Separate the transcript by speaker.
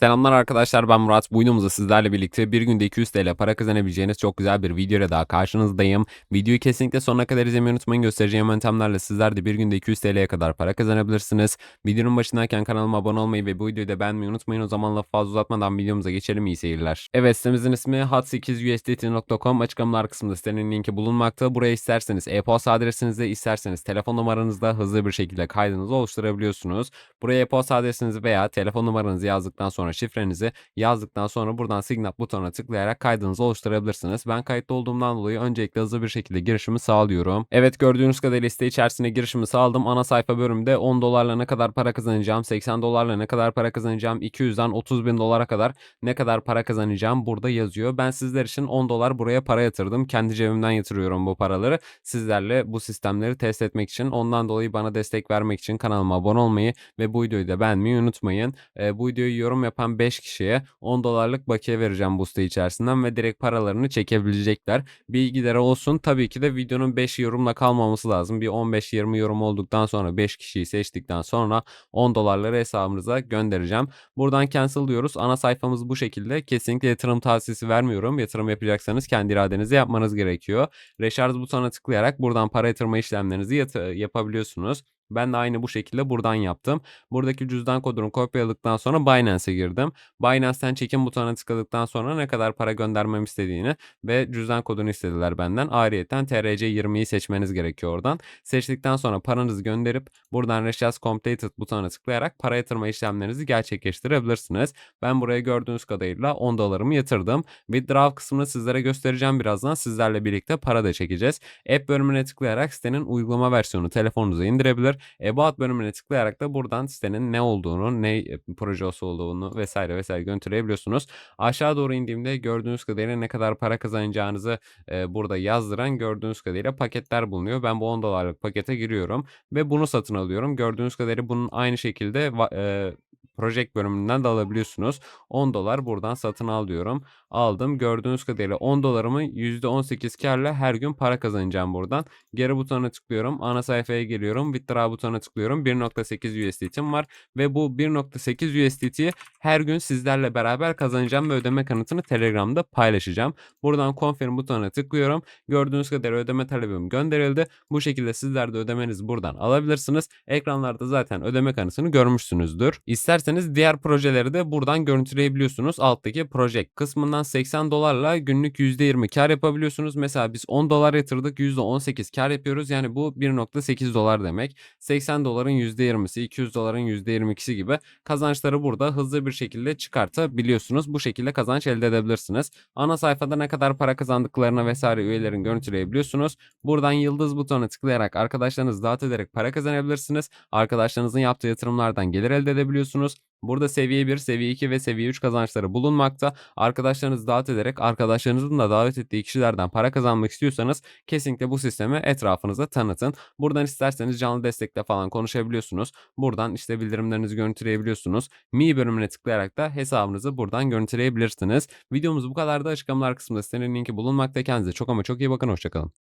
Speaker 1: Selamlar arkadaşlar ben Murat. Bu videomuzda sizlerle birlikte bir günde 200 TL para kazanabileceğiniz çok güzel bir video ile daha karşınızdayım. Videoyu kesinlikle sonuna kadar izlemeyi unutmayın. Göstereceğim yöntemlerle sizler de bir günde 200 TL'ye kadar para kazanabilirsiniz. Videonun başındayken kanalıma abone olmayı ve bu videoyu da beğenmeyi unutmayın. O zaman lafı fazla uzatmadan videomuza geçelim. İyi seyirler. Evet sitemizin ismi hot8usdt.com. Açıklamalar kısmında sitenin linki bulunmakta. Buraya isterseniz e-posta adresinizi isterseniz telefon numaranızda hızlı bir şekilde kaydınızı oluşturabiliyorsunuz. Buraya e-posta adresinizi veya telefon numaranızı yazdıktan sonra şifrenizi yazdıktan sonra buradan Sign butonuna tıklayarak kaydınızı oluşturabilirsiniz. Ben kayıtlı olduğumdan dolayı öncelikle hızlı bir şekilde girişimi sağlıyorum. Evet gördüğünüz kadarıyla liste içerisinde girişimi sağladım. Ana sayfa bölümünde 10 dolarla ne kadar para kazanacağım, 80 dolarla ne kadar para kazanacağım, 200'den 30 bin dolara kadar ne kadar para kazanacağım burada yazıyor. Ben sizler için 10 dolar buraya para yatırdım. Kendi cebimden yatırıyorum bu paraları. Sizlerle bu sistemleri test etmek için ondan dolayı bana destek vermek için kanalıma abone olmayı ve bu videoyu da beğenmeyi unutmayın. Ee, bu videoyu yorum yapan 5 kişiye 10 dolarlık bakiye vereceğim bu site içerisinden ve direkt paralarını çekebilecekler. Bilgileri olsun. Tabii ki de videonun 5 yorumla kalmaması lazım. Bir 15-20 yorum olduktan sonra 5 kişiyi seçtikten sonra 10 dolarları hesabınıza göndereceğim. Buradan cancel diyoruz. Ana sayfamız bu şekilde. Kesinlikle yatırım tavsiyesi vermiyorum. Yatırım yapacaksanız kendi iradenizle yapmanız gerekiyor. Recharge butonuna tıklayarak buradan para yatırma işlemlerinizi yat- yapabiliyorsunuz. Ben de aynı bu şekilde buradan yaptım. Buradaki cüzdan kodunu kopyaladıktan sonra Binance'e girdim. Binance'ten çekim butonuna tıkladıktan sonra ne kadar para göndermem istediğini ve cüzdan kodunu istediler benden. Ayrıyeten TRC20'yi seçmeniz gerekiyor oradan. Seçtikten sonra paranızı gönderip buradan Recharge Completed butonuna tıklayarak para yatırma işlemlerinizi gerçekleştirebilirsiniz. Ben buraya gördüğünüz kadarıyla 10 dolarımı yatırdım. Withdraw kısmını sizlere göstereceğim birazdan. Sizlerle birlikte para da çekeceğiz. App bölümüne tıklayarak sitenin uygulama versiyonu telefonunuza indirebilir. About bölümüne tıklayarak da buradan sitenin ne olduğunu, ne e, projesi olduğunu vesaire vesaire götürebiliyorsunuz. Aşağı doğru indiğimde gördüğünüz kadarıyla ne kadar para kazanacağınızı e, burada yazdıran gördüğünüz kadarıyla paketler bulunuyor. Ben bu 10 dolarlık pakete giriyorum ve bunu satın alıyorum. Gördüğünüz kadarıyla bunun aynı şekilde e, Project bölümünden de alabiliyorsunuz. 10 dolar buradan satın al diyorum. Aldım. Gördüğünüz kadarıyla 10 dolarımı %18 karla her gün para kazanacağım buradan. Geri butonuna tıklıyorum. Ana sayfaya geliyorum. Withdraw butonuna tıklıyorum. 1.8 USDT'm var. Ve bu 1.8 USDT'yi her gün sizlerle beraber kazanacağım ve ödeme kanıtını Telegram'da paylaşacağım. Buradan confirm butonuna tıklıyorum. Gördüğünüz kadarıyla ödeme talebim gönderildi. Bu şekilde sizler de ödemenizi buradan alabilirsiniz. Ekranlarda zaten ödeme kanıtını görmüşsünüzdür. İsterseniz diğer projeleri de buradan görüntüleyebiliyorsunuz. Alttaki project kısmından 80 dolarla günlük %20 kar yapabiliyorsunuz. Mesela biz 10 dolar yatırdık %18 kar yapıyoruz. Yani bu 1.8 dolar demek. 80 doların %20'si, 200 doların %22'si gibi kazançları burada hızlı bir şekilde çıkartabiliyorsunuz. Bu şekilde kazanç elde edebilirsiniz. Ana sayfada ne kadar para kazandıklarına vesaire üyelerin görüntüleyebiliyorsunuz. Buradan yıldız butonuna tıklayarak arkadaşlarınızı dağıt ederek para kazanabilirsiniz. Arkadaşlarınızın yaptığı yatırımlardan gelir elde edebiliyorsunuz. Burada seviye 1, seviye 2 ve seviye 3 kazançları bulunmakta. Arkadaşlarınızı davet ederek arkadaşlarınızın da davet ettiği kişilerden para kazanmak istiyorsanız kesinlikle bu sistemi etrafınıza tanıtın. Buradan isterseniz canlı destekle falan konuşabiliyorsunuz. Buradan işte bildirimlerinizi görüntüleyebiliyorsunuz. Mi bölümüne tıklayarak da hesabınızı buradan görüntüleyebilirsiniz. Videomuz bu kadar da açıklamalar kısmında sitenin linki bulunmakta. Kendinize çok ama çok iyi bakın. Hoşçakalın.